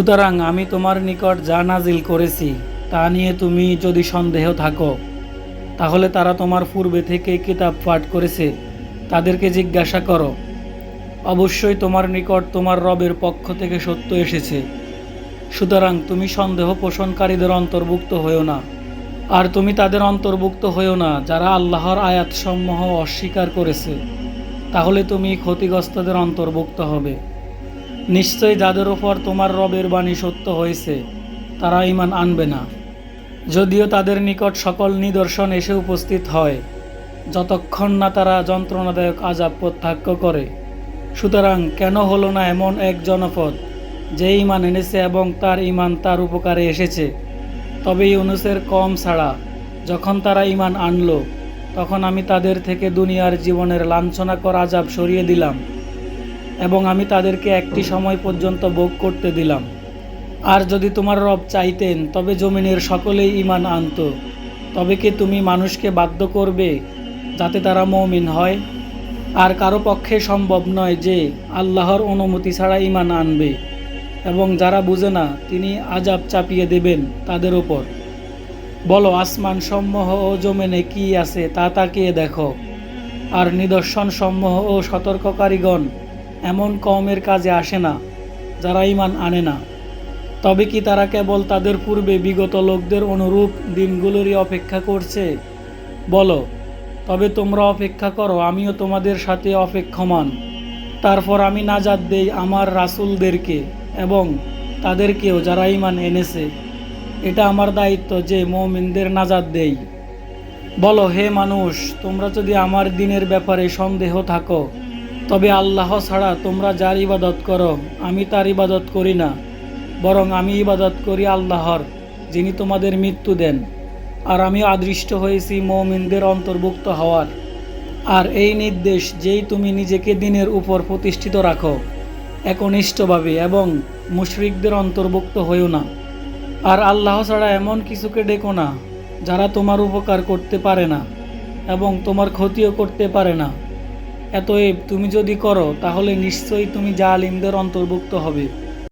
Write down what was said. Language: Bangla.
সুতরাং আমি তোমার নিকট যা নাজিল করেছি, তা নিয়ে তুমি যদি সন্দেহ থাকো, তাহলে তারা তোমার পূর্বে থেকে কিতাব পাঠ করেছে, তাদেরকে জিজ্ঞাসা করো। অবশ্যই তোমার নিকট তোমার রবের পক্ষ থেকে সত্য এসেছে। সুতরাং তুমি সন্দেহ পোষণকারীদের অন্তর্ভুক্ত হয়েও না, আর তুমি তাদের অন্তর্ভুক্ত হয়েও না, যারা আল্লাহর আয়াতসমূহ অস্বীকার করেছে। তাহলে তুমি ক্ষতিগ্রস্তদের অন্তর্ভুক্ত হবে। নিশ্চয়ই যাদের ওপর তোমার রবের বাণী সত্য হয়েছে, তারা ইমান আনবে না। যদিও তাদের নিকট সকল নিদর্শন এসে উপস্থিত হয়, যতক্ষণ না তারা যন্ত্রণাদায়ক আজাব প্রত্যাখ্য করে। সুতরাং কেন হলো না এমন এক জনপদ, যে ইমান এনেছে এবং তার ইমান তার উপকারে এসেছে? তবে ইউনুসের কম ছাড়া, যখন তারা ইমান আনলো, তখন আমি তাদের থেকে দুনিয়ার জীবনের লাঞ্ছনাকর আজাব সরিয়ে দিলাম। এবং আমি তাদেরকে একটি সময় পর্যন্ত ভোগ করতে দিলাম। আর যদি তোমার রব চাইতেন, তবে জমিনের সকলেই ইমান আনতো। তবে কি তুমি মানুষকে বাধ্য করবে যাতে তারা মৌমিন হয়? আর কারও পক্ষে সম্ভব নয় যে আল্লাহর অনুমতি ছাড়া ইমান আনবে, এবং যারা বুঝে না, তিনি আজাব চাপিয়ে দেবেন তাদের ওপর বলো, আসমান সমূহ ও জমিনে কি আছে তা তাকিয়ে দেখো। আর নিদর্শন সমূহ ও সতর্ককারীগণ এমন কমের কাজে আসে না, যারা ইমান আনে না। তবে কি তারা কেবল তাদের পূর্বে বিগত লোকদের অনুরূপ দিনগুলোরই অপেক্ষা করছে? বলো, তবে তোমরা অপেক্ষা করো, আমিও তোমাদের সাথে অপেক্ষমান। তারপর আমি নাজাদ দেই আমার রাসূলদেরকে এবং তাদেরকেও যারা ইমান এনেছে। এটা আমার দায়িত্ব যে মৌমিনদের নাজাদ দেই। বলো, হে মানুষ, তোমরা যদি আমার দিনের ব্যাপারে সন্দেহ থাকো তবে আল্লাহ ছাড়া তোমরা যার ইবাদত করো, আমি তার ইবাদত করি না, বরং আমি ইবাদত করি আল্লাহর, যিনি তোমাদের মৃত্যু দেন। আর আমি আদৃষ্ট হয়েছি মৌমিনদের অন্তর্ভুক্ত হওয়ার। আর এই নির্দেশ যেই তুমি নিজেকে দিনের উপর প্রতিষ্ঠিত রাখো, একনিষ্ঠভাবে এবং মুশরিকদের অন্তর্ভুক্ত হইও না। আর আল্লাহ ছাড়া এমন কিছুকে ডেকো না, যারা তোমার উপকার করতে পারে না এবং তোমার ক্ষতিও করতে পারে না। এতএব তুমি যদি করো তাহলে নিশ্চয়ই তুমি জালিমদের অন্তর্ভুক্ত হবে।